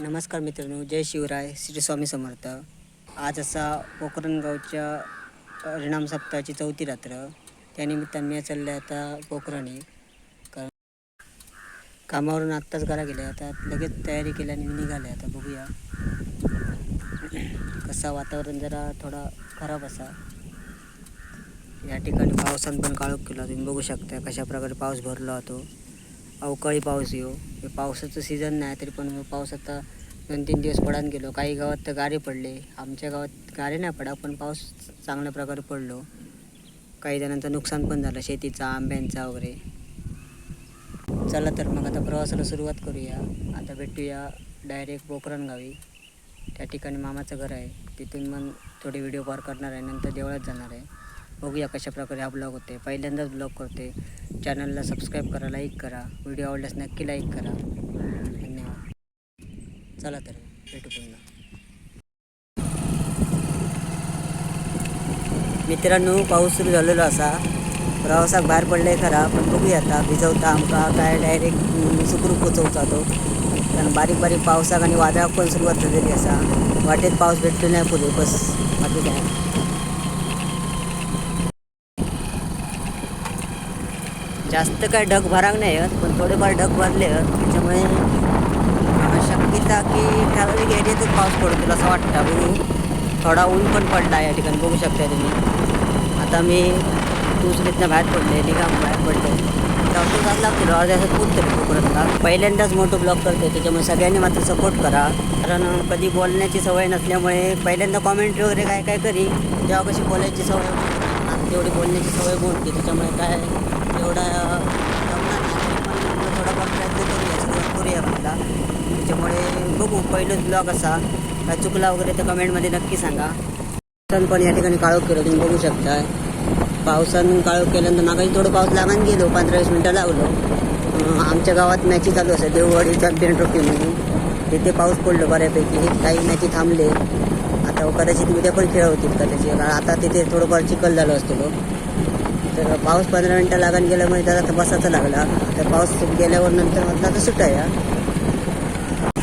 नमस्कार मित्रांनो जय शिवराय श्री स्वामी समर्थ. आज असा पोखरण गावच्या सप्ताहाची चौथी रात्र. त्यानिमित्ताने मी चालले आता पोखरणी कारण कामावरून आत्ताच घरा गेले आता लगेच तयारी केल्याने मी निघाले आता बघूया कसा वातावरण जरा थोडा खराब असा. या ठिकाणी पावसानं पण काळोख केला. तुम्ही बघू शकता कशा प्रकारे पाऊस भरला होतो. अवकाळी पाऊस येऊ. हे पावसाचं सीझन नाही तरी पण पाऊस आता दोन तीन दिवस पडान गेलो. काही गावात तर गारे पडले. आमच्या गावात गारे नाही पडा पण पाऊस चांगल्या प्रकारे पडलो. काही जणांचं नुकसान पण झालं शेतीचा आंब्यांचा वगैरे. चला तर मग आता प्रवासाला सुरुवात करूया. आता भेटूया डायरेक्ट पोखरण गावी त्या ठिकाणी मामाचं घर आहे. तिथून मग थोडे व्हिडिओ कॉल करणार आहे नंतर देवळात जाणार आहे. बघूया कशा प्रकारे हा ब्लॉग होते पहिल्यांदाच ब्लॉग करते चॅनलला सबस्क्राईब करा लाईक करा. व्हिडिओ आवडल्यास नक्की लाईक करा. धन्यवाद. चला तर भेटू पुन्हा. मित्रांनो पाऊस सुरू झालेलो असा. प्रवासाक बाहेर पडले खरा पण बघूया आता भिजवता आमका काय डायरेक्ट सुखरूप पोचवता तो. कारण बारीक बारीक पावसाक आणि वादळाक पण सुरुवात झालेली असा. वाटेत पाऊस भेटतो नाही पुढे बस. बाकी काय? जास्त काय ढग भराक नाही आहेत पण थोडेफार ढग भरले आहेत. त्याच्यामुळे शक्यता की ठराविक एरियातच पाऊस पडतो असं वाटतं. बघू थोडा ऊन पण पडला या ठिकाणी बघू शकता तुम्ही. आता मी दुसरीतनं बाहेर पडले निघा बाहेर पडले. ऑटो लागतील अर्ध्या पहिल्यांदाच मोठं ब्लॉग करते त्याच्यामुळे सगळ्यांनी मात्र सपोर्ट करा. कारण कधी बोलण्याची सवय नसल्यामुळे पहिल्यांदा कॉमेंट वगैरे काय काय करी तेव्हा कशी बोलायची सवय आता तेवढी बोलण्याची सवय बोलते त्याच्यामुळे काय थोडा जमणार नाही पण म्हणलं थोडाफार प्रयत्न करूया सुरुवात करूया म्हणला त्याच्यामुळे बघू पहिलंच ब्लॉग असा. काय चुकला वगैरे तर कमेंटमध्ये नक्की सांगा. पण या ठिकाणी काळोख केलं तुम्ही बघू शकता पावसानं काळोख केल्यानंतर मागाशी थोडं पाऊस लागून गेलो पंधरा वीस मिनटं लावलो. आमच्या गावात मॅची चालू असतात देववाडी चॅम्पियन ट्रॉफी म्हणून. तिथे पाऊस पडलो बऱ्यापैकी काही मॅची थांबले. आता कदाचित उद्या पण खेळ होतील कदाचित. कारण आता तिथे थोडंफार चिखल झालं असतो. तर पाऊस पंधरा मिनटं लागून गेल्यामुळे त्याला बसायचा लागला. तर पाऊस गेल्यावर नंतर म्हटलं आता सुटाया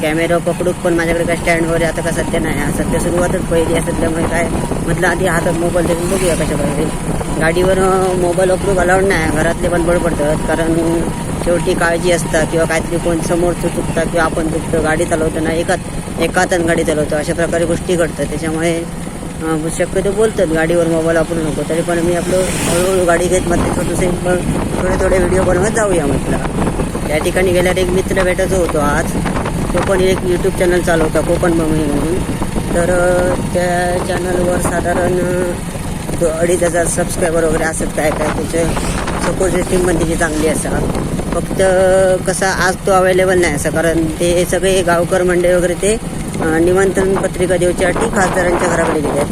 कॅमेरा पकडूक पण माझ्याकडे काय स्टँड वगैरे आता का सध्या नाही. आहे. सध्या सुरुवातच पहिली असल्यामुळे काय म्हटलं आधी हातात मोबाईल देऊन बघूया कशा प्रकारे गाडीवर मोबाईल वापरू अलाउड नाही. घरातले पण बळ पडतात कारण शेवटी काळजी असतात किंवा काहीतरी कोण समोरचं चुकतात किंवा आपण चुकतो गाडी चालवताना एकात एकातच गाडी चालवतो. अशा प्रकारे गोष्टी घडतात. त्याच्यामुळे शक्यतो बोलतात गाडीवर मोबाईल वापरू नको. तरी पण मी आपलं हळूहळू गाडी घेत म्हटलं छोटं पण थोडे थोडे व्हिडिओ बनवत जाऊया म्हटलं. त्या ठिकाणी गेल्यावर एक मित्र भेटायचो होतो आज. तो पण एक यूट्यूब चॅनल चालवता कोकण मम्मी म्हणून. तर त्या चॅनलवर साधारण दो अडीच हजार सबस्क्रायबर वगैरे असत काय काय त्याचं सपोर्ट सिस्टीम पण त्याची चांगली असा फक्त कसा आज तो अवेलेबल नाही असा कारण ते सगळे गावकर मंडळी वगैरे ते निमंत्रण पत्रिका देऊच्यासाठी खासदारांच्या घराकडे दिल्या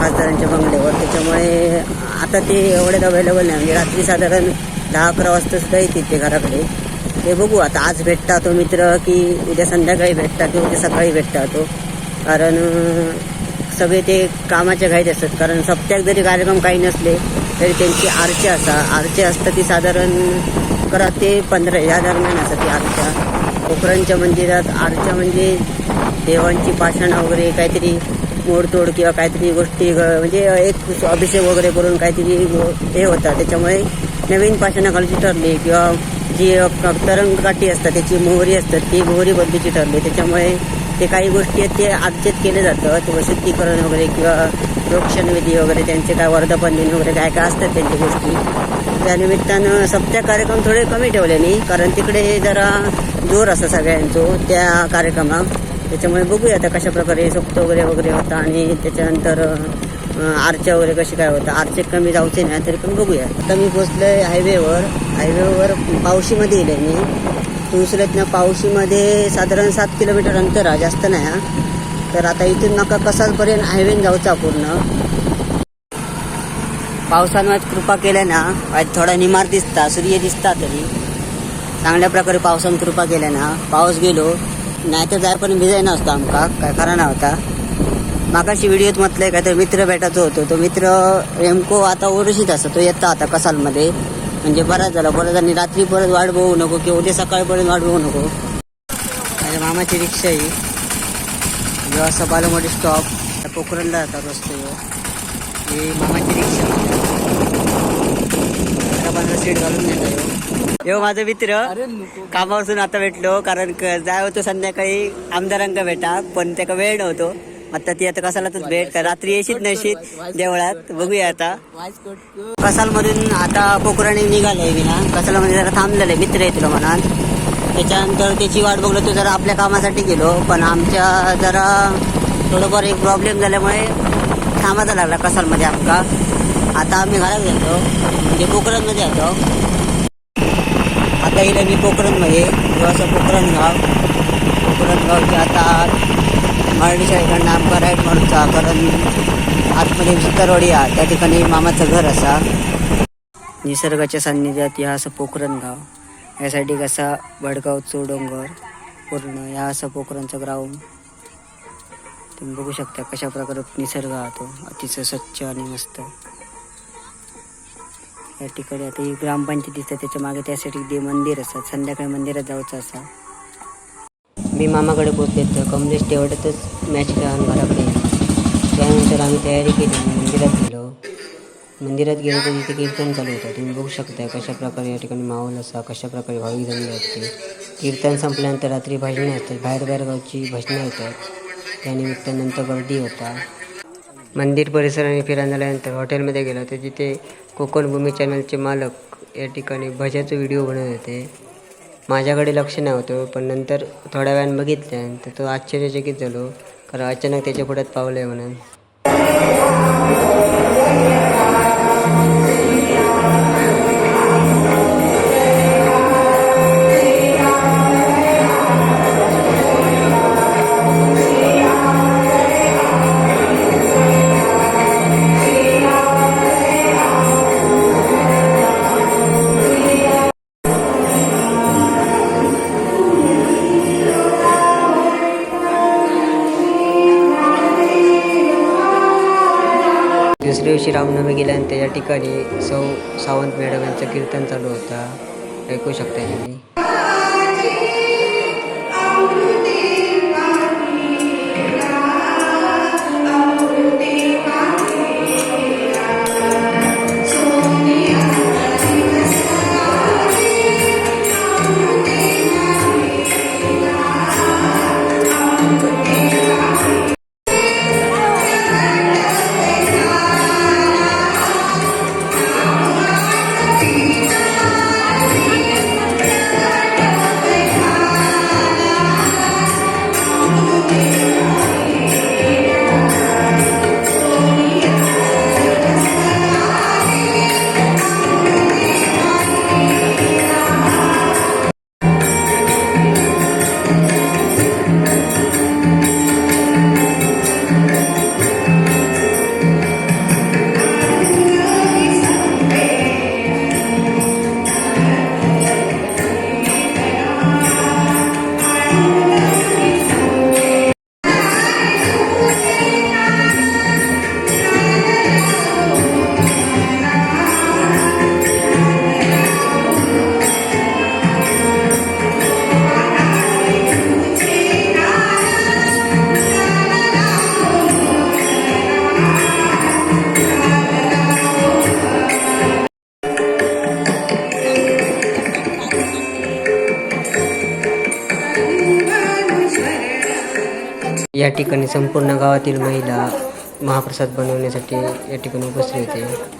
खासदारांच्या बंगल्यावर. त्याच्यामुळे आता ते एवढ्यात अवेलेबल नाही. म्हणजे रात्री साधारण दहा अकरा वाजता सुद्धा येतील ते घराकडे. ते बघू. आता आज भेटता तो मित्र की उद्या संध्याकाळी भेटता की उद्या सकाळी भेटता तो. कारण सगळे ते कामाच्या घाईत असतात. कारण सप्त्याक जरी कार्यक्रम काही नसले तरी त्यांची आरची असा आरचे असतं ती साधारण अकरा ते पंधरा या दरम्यान असतात ती आरच्या. पोखरांच्या मंदिरात आरच्या म्हणजे देवांची पाषाणं वगैरे काहीतरी मोडतोड किंवा काहीतरी गोष्टी म्हणजे एक अभिषेक वगैरे करून काहीतरी हे होतं त्याच्यामुळे नवीन पाषाणं घालची ठरली किंवा जी तरंगकाठी असतात त्याची मोहरी असतात ती मोहरी बदलीची ठरली. त्याच्यामुळे ते काही गोष्टी आहेत ते आजचेत केले जातं. ते वगैरे किंवा रोक्षणविधी वगैरे त्यांचे काय वर्धापन दिन वगैरे काय काय असतात त्यांच्या गोष्टी. त्यानिमित्तानं सप्त्या कार्यक्रम थोडे कमी ठेवल्याने कारण तिकडे जरा जोर असा सगळ्यांचो त्या कार्यक्रमात. त्याच्यामुळे बघूया आता कशा प्रकारे सोप्त वगैरे वगैरे होता आणि त्याच्यानंतर आर्चा आरच्या वगैरे कशी काय होतं. आरचे कमी जाऊचे नाही तरी पण बघूया. आता मी आहे हायवेवर. हायवेवर पावशीमध्ये येईल मी. दुसऱ्यातनं पावशीमध्ये साधारण सात किलोमीटर अंतर आहे जास्त नाही हा. तर आता इथून नका कसापर्यंत हायवेन जाऊचा पूर्ण. पावसानं आज कृपा केल्या ना. आज थोडा निमार दिसता सूर्य दिसता तरी. चांगल्या प्रकारे पावसानं कृपा केल्या ना. पाऊस गेलो नाहीतर जायपर्यंत भिजाय नसतो आमका काय खरा होता. मागाशी व्हिडिओत म्हटलंय काय तर मित्र भेटायचो होतो. तो मित्र नेमको आता ओरशीत असतो तो येता आता कसालमध्ये. म्हणजे बराच झाला परत आणि रात्री परत वाट बघू नको किंवा उद्या सकाळपर्यंत वाट बघू नको. माझ्या मामाची रिक्षा ही जो असा बालमोडी स्टॉप पोखरणला जातात रस्तो ही मामाची रिक्षा. सीट घालून देतो यो माझा मित्र. कामावरसून आता भेटलो कारण जाय होतो संध्याकाळी. आमदारांका भेटा पण त्याका वेळ नव्हतो. आता ती आता कसाला तर भेट रात्री येशीत नशीत देवळात. बघूया आता. कसाल मधून आता पोखराने निघाले मी ना. कसालमध्ये जरा थांबलेले मित्र तुला म्हणाल त्याच्यानंतर त्याची वाट बघलो तो जरा आपल्या कामासाठी गेलो पण आमच्या जरा थोडंफार एक प्रॉब्लेम झाल्यामुळे थांबायचा लागला कसालमध्ये आमका. आता आम्ही घरात गेलो म्हणजे पोखरणमध्ये येतो आता इथे मी पोखरणमध्ये म्हणजे, जो असं पोखरण गाव. पोखरण आता मराठी शाळेकडनं आमका राईट मारूचा कारण आतमध्ये सुतारवाडी हा त्या ठिकाणी मामाचं घर असा. निसर्गाच्या सान्निध्यात या असं पोखरण गाव. यासाठी कसा वडगावचो डोंगर पूर्ण या असं पोखरणचं ग्राउंड तुम्ही बघू शकता कशा प्रकारे निसर्ग हा तो अतिशय स्वच्छ आणि मस्त. या ठिकाणी आता ही ग्रामपंचायत दिसते त्याच्यामागे त्यासाठी ते मंदिर असतात संध्याकाळी मंदिरात जायचं असा. मी मामाकडे पोहोचले तर कमलेश तेवढ्यातच मॅच खेळून घराकडे त्यानंतर आम्ही तयारी केली मंदिरात गेलो. मंदिरात गेलो तर तिथे कीर्तन चालू होतं. तुम्ही बघू शकता कशा प्रकारे या ठिकाणी माहोल असा कशा प्रकारे भाविक जमले असते कीर्तन संपल्यानंतर रात्री भजनं असतात बाहेर बाहेर गावची भजनं येतात. त्यानिमित्तानंतर गर्दी होता. मंदिर परिसराने फिरायला झाल्यानंतर हॉटेलमध्ये गेलो तर जिथे कोकण भूमी चॅनलचे मालक या ठिकाणी भजाचं व्हिडिओ बनवत होते. माझ्याकडे लक्ष नव्हतं पण नंतर थोड्या वेळानं बघितल्यानंतर तो आश्चर्यचकित झालो कारण अचानक त्याच्या पुढ्यात पावलं आहे म्हणून. रामनवमी गेल्यानंतर या ठिकाणी सौ सावंत मॅडम यांचं कीर्तन चालू होता. ऐकू शकता तुम्ही? ठिकाणी संपूर्ण गावातील महिला महाप्रसाद बनवण्यासाठी या ठिकाणी उपस्थित होते.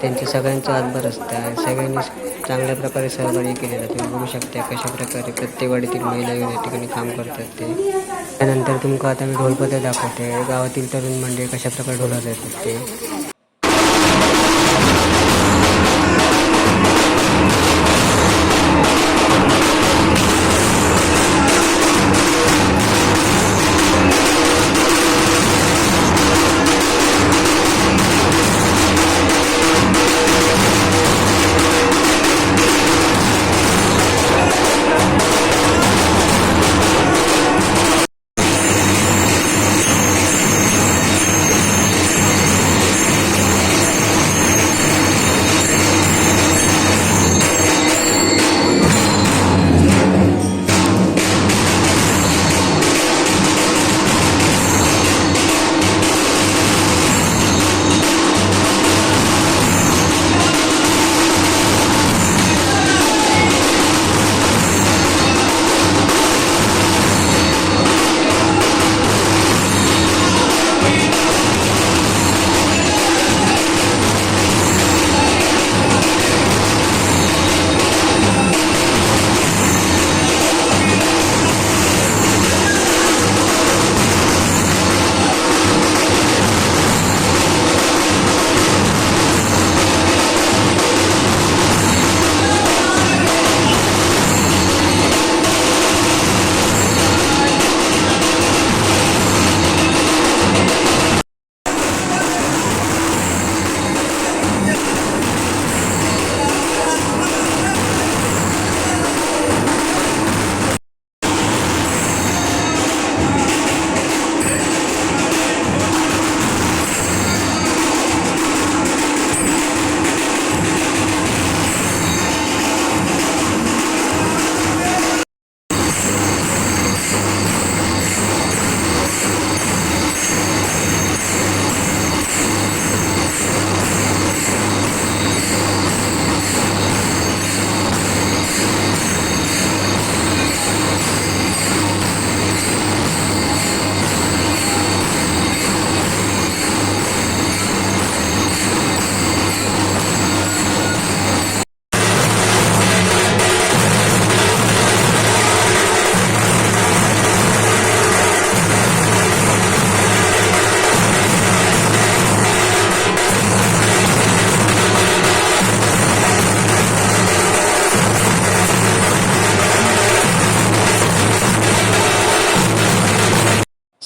त्यांचे सगळ्यांचं हातभार असतं. सगळ्यांनी चांगल्या प्रकारे सहकार्य केलेलं तुम्ही बघू शकता कशा प्रकारे प्रत्येक वाडीतील महिला येऊन या ठिकाणी काम करतात ते. त्यानंतर तुमका आता मी ढोलपथ्या दाखवते. गावातील तरुण मंडळी कशा प्रकारे ढोलत येतात ते.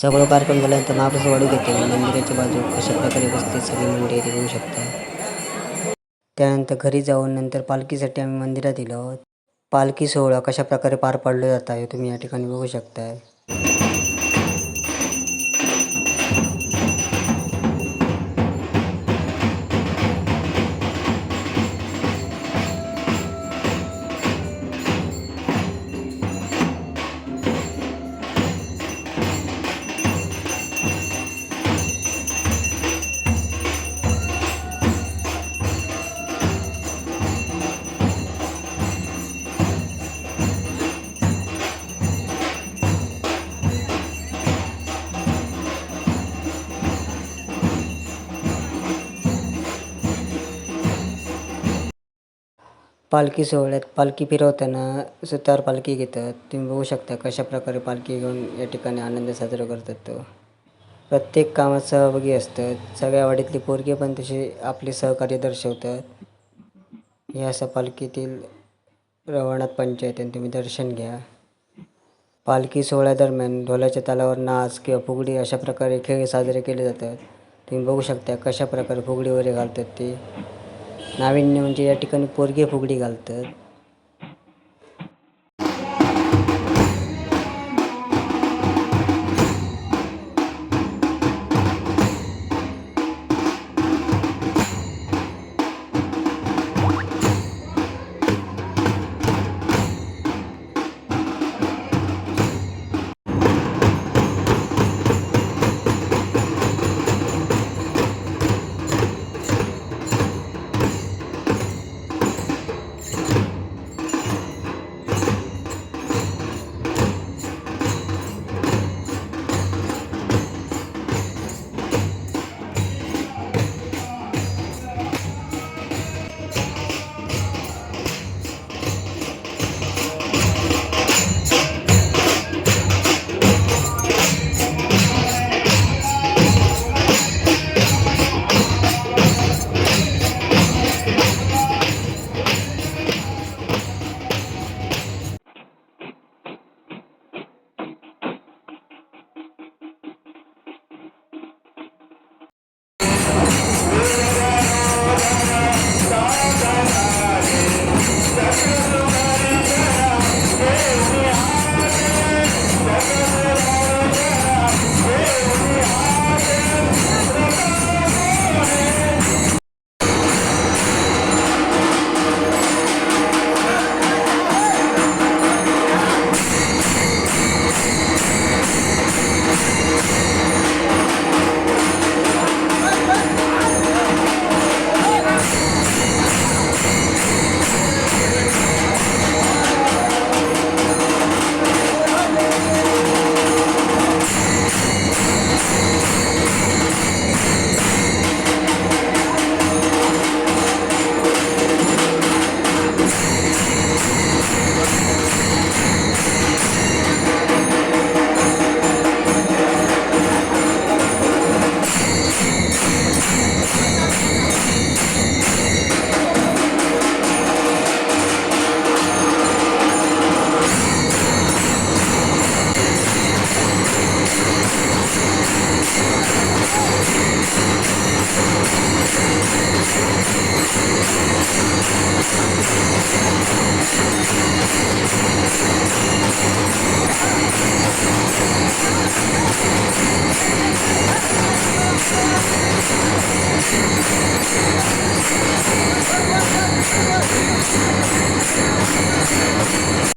सगळं कार्यक्रम झाल्यानंतर महाप्रसाद वाढू घेते. मंदिराच्या बाजू अशा प्रकारे बसते सगळी मंडळी ते बघू शकता त्यानंतर घरी जाऊन नंतर पालखीसाठी आम्ही मंदिरात गेलो पालखी सोहळा कशा प्रकारे पार पाडला जात आहे तुम्ही या ठिकाणी बघू शकताय. पालखी सोहळ्यात पालखी फिरवताना सुतार पालखी घेतात. तुम्ही बघू शकता कशा प्रकारे पालखी घेऊन या ठिकाणी आनंद साजरा करतात तो. प्रत्येक कामात सहभागी असतात. सगळ्या वाडीतली पोरगे पण तसे आपले सहकार्य दर्शवतात. ह्या असं पालखीतील रवणात पंचायत तुम्ही दर्शन घ्या. पालखी सोहळ्यादरम्यान ढोलाच्या तालावर नाच किंवा फुगडी अशा प्रकारे खेळ साजरे केले जातात. तुम्ही बघू शकता कशा प्रकारे फुगडी वगैरे घालतात ते. नाविन्य म्हणजे या ठिकाणी पोरगे फुगडी घालतात.